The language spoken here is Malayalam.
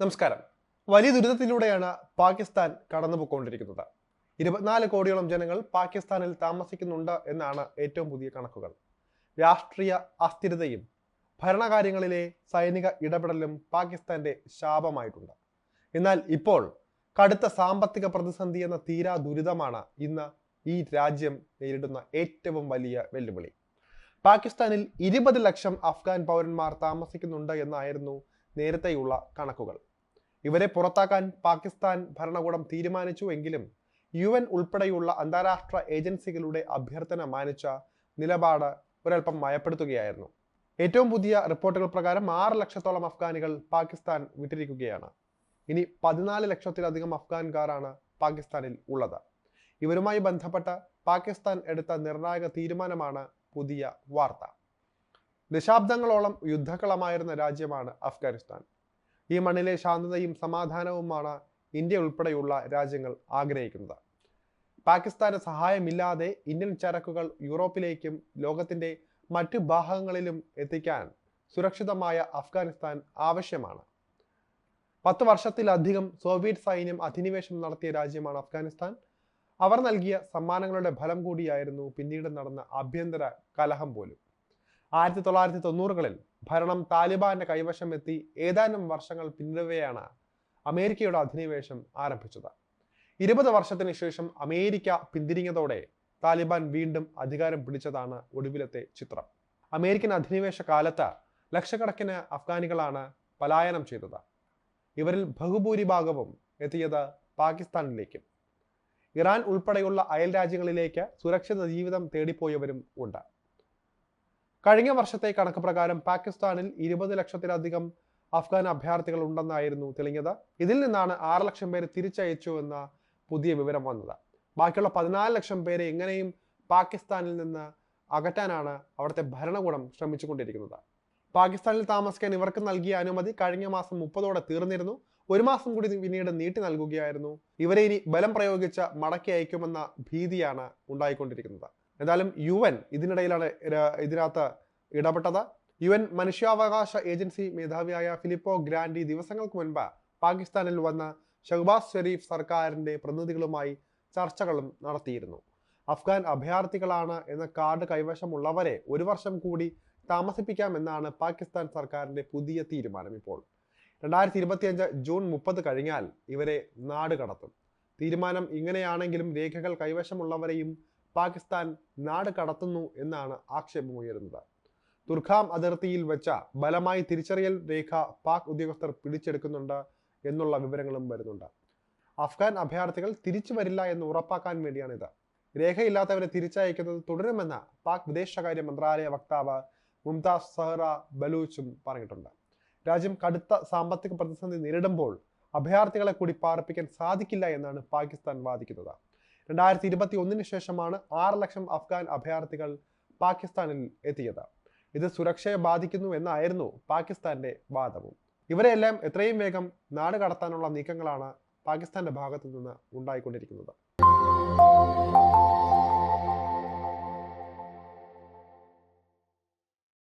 നമസ്കാരം. വലിയ ദുരിതത്തിലൂടെയാണ് പാകിസ്ഥാൻ കടന്നുപോയിക്കൊണ്ടിരിക്കുന്നത്. ഇരുപത്തിനാല് കോടിയോളം ജനങ്ങൾ പാകിസ്ഥാനിൽ താമസിക്കുന്നുണ്ട് എന്നാണ് ഏറ്റവും പുതിയ കണക്കുകൾ. രാഷ്ട്രീയ അസ്ഥിരതയും ഭരണകാര്യങ്ങളിലെ സൈനിക ഇടപെടലും പാകിസ്ഥാന്റെ ശാപമായിട്ടുണ്ട്. എന്നാൽ ഇപ്പോൾ കടുത്ത സാമ്പത്തിക പ്രതിസന്ധി എന്ന തീരാ ദുരിതമാണ് ഇന്ന് ഈ രാജ്യം നേരിടുന്ന ഏറ്റവും വലിയ വെല്ലുവിളി. പാകിസ്ഥാനിൽ ഇരുപത് ലക്ഷം അഫ്ഗാൻ പൗരന്മാർ താമസിക്കുന്നുണ്ട് എന്നായിരുന്നു നേരത്തെയുള്ള കണക്കുകൾ. ഇവരെ പുറത്താക്കാൻ പാകിസ്ഥാൻ ഭരണകൂടം തീരുമാനിച്ചു എങ്കിലും യു എൻ ഉൾപ്പെടെയുള്ള അന്താരാഷ്ട്ര ഏജൻസികളുടെ അഭ്യർത്ഥന മാനിച്ച നിലപാട് ഒരൽപ്പം മയപ്പെടുത്തുകയായിരുന്നു. ഏറ്റവും പുതിയ റിപ്പോർട്ടുകൾ പ്രകാരം ആറ് ലക്ഷത്തോളം അഫ്ഗാനികൾ പാകിസ്ഥാൻ വിട്ടിരിക്കുകയാണ്. ഇനി പതിനാല് ലക്ഷത്തിലധികം അഫ്ഗാൻകാരാണ് പാകിസ്ഥാനിൽ ഉള്ളത്. ഇവരുമായി ബന്ധപ്പെട്ട പാകിസ്ഥാൻ എടുത്ത നിർണായക തീരുമാനമാണ് പുതിയ വാർത്ത. ദശാബ്ദങ്ങളോളം യുദ്ധക്കളമായിരുന്ന രാജ്യമാണ് അഫ്ഗാനിസ്ഥാൻ. ഈ മണ്ണിലെ ശാന്തതയും സമാധാനവുമാണ് ഇന്ത്യ ഉൾപ്പെടെയുള്ള രാജ്യങ്ങൾ ആഗ്രഹിക്കുന്നത്. പാകിസ്ഥാന് സഹായമില്ലാതെ ഇന്ത്യൻ ചരക്കുകൾ യൂറോപ്പിലേക്കും ലോകത്തിന്റെ മറ്റു ഭാഗങ്ങളിലും എത്തിക്കാൻ സുരക്ഷിതമായ അഫ്ഗാനിസ്ഥാൻ ആവശ്യമാണ്. പത്ത് വർഷത്തിലധികം സോവിയറ്റ് സൈന്യം അധിനിവേശം നടത്തിയ രാജ്യമാണ് അഫ്ഗാനിസ്ഥാൻ. അവർ നൽകിയ സമ്മാനങ്ങളുടെ ഫലം കൂടിയായിരുന്നു പിന്നീട് നടന്ന ആഭ്യന്തര കലഹം പോലും. ആയിരത്തി തൊള്ളായിരത്തി തൊണ്ണൂറുകളിൽ ഭരണം താലിബാന്റെ കൈവശം എത്തി ഏതാനും വർഷങ്ങൾ പിന്നിടവെയാണ് അമേരിക്കയുടെ അധിനിവേശം ആരംഭിച്ചത്. ഇരുപത് വർഷത്തിന് ശേഷം അമേരിക്ക പിന്തിരിഞ്ഞതോടെ താലിബാൻ വീണ്ടും അധികാരം പിടിച്ചതാണ് ഒടുവിലത്തെ ചിത്രം. അമേരിക്കൻ അധിനിവേശ കാലത്ത് ലക്ഷക്കണക്കിന് അഫ്ഗാനികളാണ് പലായനം ചെയ്തത്. ഇവരിൽ ബഹുഭൂരിഭാഗവും എത്തിയത് പാകിസ്ഥാനിലേക്കും. ഇറാൻ ഉൾപ്പെടെയുള്ള അയൽ രാജ്യങ്ങളിലേക്ക് സുരക്ഷിത ജീവിതം തേടിപ്പോയവരും ഉണ്ട്. കഴിഞ്ഞ വർഷത്തെ കണക്ക് പ്രകാരം പാകിസ്ഥാനിൽ ഇരുപത് ലക്ഷത്തിലധികം അഫ്ഗാൻ അഭയാർത്ഥികൾ ഉണ്ടെന്നായിരുന്നു തെളിഞ്ഞത്. ഇതിൽ നിന്നാണ് ആറ് ലക്ഷം പേര് തിരിച്ചയച്ചു എന്ന പുതിയ വിവരം വന്നത്. ബാക്കിയുള്ള പതിനാല് ലക്ഷം പേരെ എങ്ങനെയും പാകിസ്ഥാനിൽ നിന്ന് അകറ്റാനാണ് അവിടുത്തെ ഭരണകൂടം ശ്രമിച്ചുകൊണ്ടിരിക്കുന്നത്. പാകിസ്ഥാനിൽ താമസിക്കാൻ ഇവർക്ക് നൽകിയ അനുമതി കഴിഞ്ഞ മാസം മുപ്പതോടെ തീർന്നിരുന്നു. ഒരു മാസം കൂടി പിന്നീട് നീട്ടി നൽകുകയായിരുന്നു. ഇവരെ ഇനി ബലം പ്രയോഗിച്ച മടക്കി അയക്കുമെന്ന ഭീതിയാണ് ഉണ്ടായിക്കൊണ്ടിരിക്കുന്നത്. എന്തായാലും യു എൻ ഇതിനിടയിലാണ് ഇതിനകത്ത് ഇടപെട്ടത്. യു എൻ മനുഷ്യാവകാശ ഏജൻസി മേധാവിയായ ഫിലിപ്പോ ഗ്രാൻഡി ദിവസങ്ങൾക്ക് മുൻപ് പാകിസ്ഥാനിൽ വന്ന ഷഹബാസ് ഷെരീഫ് സർക്കാരിന്റെ പ്രതിനിധികളുമായി ചർച്ചകളും നടത്തിയിരുന്നു. അഫ്ഗാൻ അഭയാർത്ഥികളാണ് എന്ന കാർഡ് കൈവശമുള്ളവരെ ഒരു വർഷം കൂടി താമസിപ്പിക്കാമെന്നാണ് പാകിസ്ഥാൻ സർക്കാരിന്റെ പുതിയ തീരുമാനം ഇപ്പോൾ. രണ്ടായിരത്തി ഇരുപത്തിയഞ്ച് ജൂൺ മുപ്പത് കഴിഞ്ഞാൽ ഇവരെ നാട് കടത്തും. തീരുമാനം ഇങ്ങനെയാണെങ്കിലും രേഖകൾ കൈവശമുള്ളവരെയും പാകിസ്ഥാൻ നാട് കടത്തുന്നു എന്നാണ് ആക്ഷേപം ഉയരുന്നത്. തുർഖാം അതിർത്തിയിൽ വെച്ച ബലമായി തിരിച്ചറിയൽ രേഖ പാക് ഉദ്യോഗസ്ഥർ പിടിച്ചെടുക്കുന്നുണ്ട് എന്നുള്ള വിവരങ്ങളും വരുന്നുണ്ട്. അഫ്ഗാൻ അഭയാർത്ഥികൾ തിരിച്ചു വരില്ല എന്ന് ഉറപ്പാക്കാൻ വേണ്ടിയാണിത്. രേഖയില്ലാത്തവരെ തിരിച്ചയക്കുന്നത് തുടരുമെന്ന് പാക് വിദേശകാര്യ മന്ത്രാലയ വക്താവ് മുംതാസ് സഹറ ബലൂച്ചും പറഞ്ഞിട്ടുണ്ട്. രാജ്യം കടുത്ത സാമ്പത്തിക പ്രതിസന്ധി നേരിടുമ്പോൾ അഭയാർത്ഥികളെ കൂടി പാർപ്പിക്കാൻ സാധിക്കില്ല എന്നാണ് പാകിസ്ഥാൻ വാദിക്കുന്നത്. രണ്ടായിരത്തി ഇരുപത്തി ഒന്നിന് ശേഷമാണ് ആറ് ലക്ഷം അഫ്ഗാൻ അഭയാർത്ഥികൾ പാകിസ്ഥാനിൽ എത്തിയത്. ഇത് സുരക്ഷയെ ബാധിക്കുന്നു എന്നായിരുന്നു പാകിസ്ഥാന്റെ വാദവും. ഇവരെല്ലാം എത്രയും വേഗം നാട് കടത്താനുള്ള നീക്കങ്ങളാണ് പാകിസ്ഥാന്റെ ഭാഗത്തു നിന്ന് ഉണ്ടായിക്കൊണ്ടിരിക്കുന്നത്.